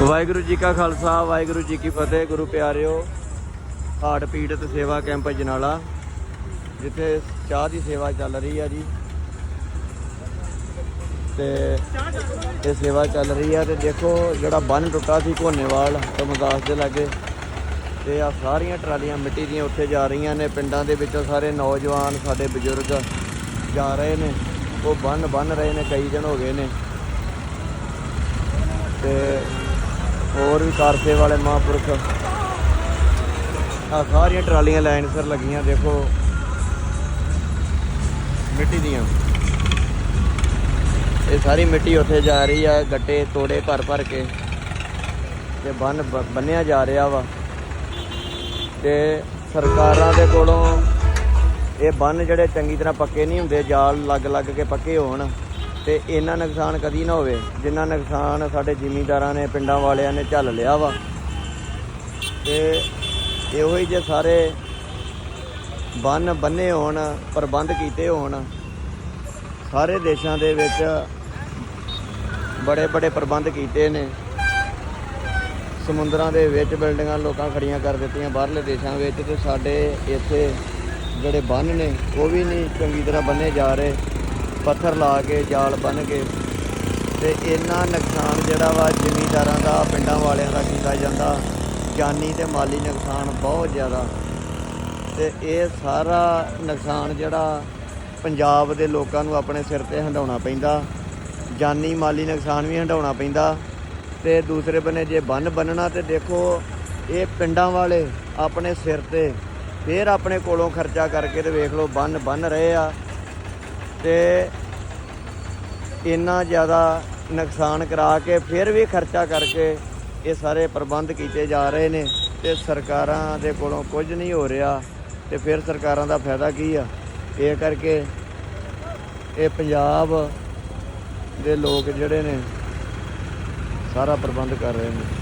ਵਾਹਿਗੁਰੂ ਜੀ ਕਾ ਖਾਲਸਾ, ਵਾਹਿਗੁਰੂ ਜੀ ਕੀ ਫਤਿਹ, ਗੁਰੂ ਪਿਆਰਿਓ। ਹਾਰਟ ਪੀੜਤ ਸੇਵਾ ਕੈਂਪ ਜਨਾਲਾ, ਜਿੱਥੇ ਚਾਹ ਦੀ ਸੇਵਾ ਚੱਲ ਰਹੀ ਹੈ ਜੀ। ਤੇ ਇਹ ਸੇਵਾ ਚੱਲ ਰਹੀ ਹੈ ਤੇ ਦੇਖੋ ਜਿਹੜਾ ਬੰਨ ਟੁੱਟਾ ਸੀ ਘੋਨੇਵਾਲ ਤਮਦਾਸ ਦੇ ਲਾਗੇ। ਤੇ ਆ ਸਾਰੀਆਂ ਟਰਾਲੀਆਂ ਮਿੱਟੀ ਦੀਆਂ ਉੱਥੇ ਜਾ ਰਹੀਆਂ ਨੇ। ਪਿੰਡਾਂ ਦੇ ਵਿੱਚੋਂ ਸਾਰੇ ਨੌਜਵਾਨ, ਸਾਡੇ ਬਜ਼ੁਰਗ ਜਾ ਰਹੇ ਨੇ। ਉਹ ਬੰਨ ਬੰਨ ਰਹੇ ਨੇ, ਕਈ ਦਿਨ ਹੋ ਗਏ ਨੇ। ਤੇ ਹੋਰ ਵੀ ਕਾਰਸੇ ਵਾਲੇ ਮਹਾਂਪੁਰਖ। ਆ ਸਾਰੀਆਂ ਟਰਾਲੀਆਂ ਲਾਈਨ ਸਿਰ ਲੱਗੀਆਂ, ਦੇਖੋ। ਮਿੱਟੀ ਦੀਆਂ। ਇਹ ਸਾਰੀ ਮਿੱਟੀ ਉੱਥੇ ਜਾ ਰਹੀ ਆ, ਗੱਟੇ, ਤੋੜੇ ਭਰ ਭਰ ਕੇ। ਤੇ ਬੰਨ ਬ- ਬੰਨਿਆ ਜਾ ਰਿਹਾ ਵਾ। ਤੇ ਸਰਕਾਰਾਂ ਦੇ ਕੋਲੋਂ ਇਹ ਬੰਨ ਜਿਹੜੇ ਚੰਗੀ ਤਰ੍ਹਾਂ ਪੱਕੇ ਨਹੀਂ ਹੁੰਦੇ, ਜਾਲ ਲੱਗ ਲੱਗ ਕੇ ਪੱਕੇ ਹੋਣ। ਤੇ ਇੰਨਾ ਨੁਕਸਾਨ ਕਦੀ ਨਾ ਹੋਵੇ, ਜਿੰਨਾ ਨੁਕਸਾਨ ਸਾਡੇ ਜ਼ਿਮੀਂਦਾਰਾਂ ਨੇ, ਪਿੰਡਾਂ ਵਾਲਿਆਂ ਨੇ ਝੱਲ ਲਿਆ ਵਾ। ਤੇ ਇਹੋ ਹੀ ਜੇ ਸਾਰੇ ਬੰਨ ਬੰਨੇ ਹੋਣ, ਪ੍ਰਬੰਧ ਕੀਤੇ ਹੋਣ, ਸਾਰੇ ਦੇਸ਼ਾਂ ਦੇ ਵਿੱਚ ਬੜੇ ਬੜੇ ਪ੍ਰਬੰਧ ਕੀਤੇ ਨੇ। ਸਮੁੰਦਰਾਂ ਦੇ ਵਿੱਚ ਬਿਲਡਿੰਗਾਂ ਲੋਕਾਂ ਖੜੀਆਂ ਕਰ ਦਿੱਤੀਆਂ, ਬਾਹਰਲੇ ਦੇਸ਼ਾਂ ਵਿੱਚ, ਤੇ ਸਾਡੇ ਇੱਥੇ ਜਿਹੜੇ ਬੰਨ ਨੇ, ਉਹ ਵੀ ਨਹੀਂ ਚੰਗੀ ਤਰ੍ਹਾਂ ਬੰਨੇ ਜਾ ਰਹੇ। ਪੱਥਰ ਲਾ ਕੇ ਜਾਲ ਬੰਨ ਕੇ ਤੇ ਇੰਨਾ ਨੁਕਸਾਨ ਜਿਹੜਾ ਵਾ ਜ਼ਿਮੀਂਦਾਰਾਂ ਦਾ, ਪਿੰਡਾਂ ਵਾਲਿਆਂ ਦਾ ਕੀਤਾ ਜਾਂਦਾ। ਜਾਨੀ ਤੇ ਮਾਲੀ ਨੁਕਸਾਨ ਬਹੁਤ ਜ਼ਿਆਦਾ। ਤੇ ਇਹ ਸਾਰਾ ਨੁਕਸਾਨ ਜਿਹੜਾ ਪੰਜਾਬ ਦੇ ਲੋਕਾਂ ਨੂੰ ਆਪਣੇ ਸਿਰ ਤੇ ਹੰਡਾਉਣਾ ਪੈਂਦਾ। ਜਾਨੀ ਮਾਲੀ ਨੁਕਸਾਨ ਵੀ ਹੰਡਾਉਣਾ ਪੈਂਦਾ। ਤੇ ਦੂਸਰੇ ਬੰਨੇ ਜੇ ਬੰਨ ਬੰਨਣਾ ਤੇ ਦੇਖੋ, ਇਹ ਪਿੰਡਾਂ ਵਾਲੇ ਆਪਣੇ ਸਿਰ ਤੇ ਫੇਰ ਆਪਣੇ ਕੋਲੋਂ ਖਰਚਾ ਕਰਕੇ ਤੇ ਵੇਖ ਲਓ, ਬੰਨ ਬੰਨ ਰਹੇ ਆ। ਤੇ ਇੰਨਾ ਜ਼ਿਆਦਾ ਨੁਕਸਾਨ ਕਰਾ ਕੇ ਫਿਰ ਵੀ ਖਰਚਾ ਕਰਕੇ ਇਹ ਸਾਰੇ ਪ੍ਰਬੰਧ ਕੀਤੇ ਜਾ ਰਹੇ ਨੇ ਤੇ ਸਰਕਾਰਾਂ ਦੇ ਕੋਲੋਂ ਕੁਝ ਨਹੀਂ ਹੋ ਰਿਹਾ ਤੇ ਫਿਰ ਸਰਕਾਰਾਂ ਦਾ ਫਾਇਦਾ ਕੀ ਆ? ਇਹ ਕਰਕੇ ਇਹ ਪੰਜਾਬ ਦੇ ਲੋਕ ਜਿਹੜੇ ਨੇ ਸਾਰਾ ਪ੍ਰਬੰਧ ਕਰ ਰਹੇ ਨੇ।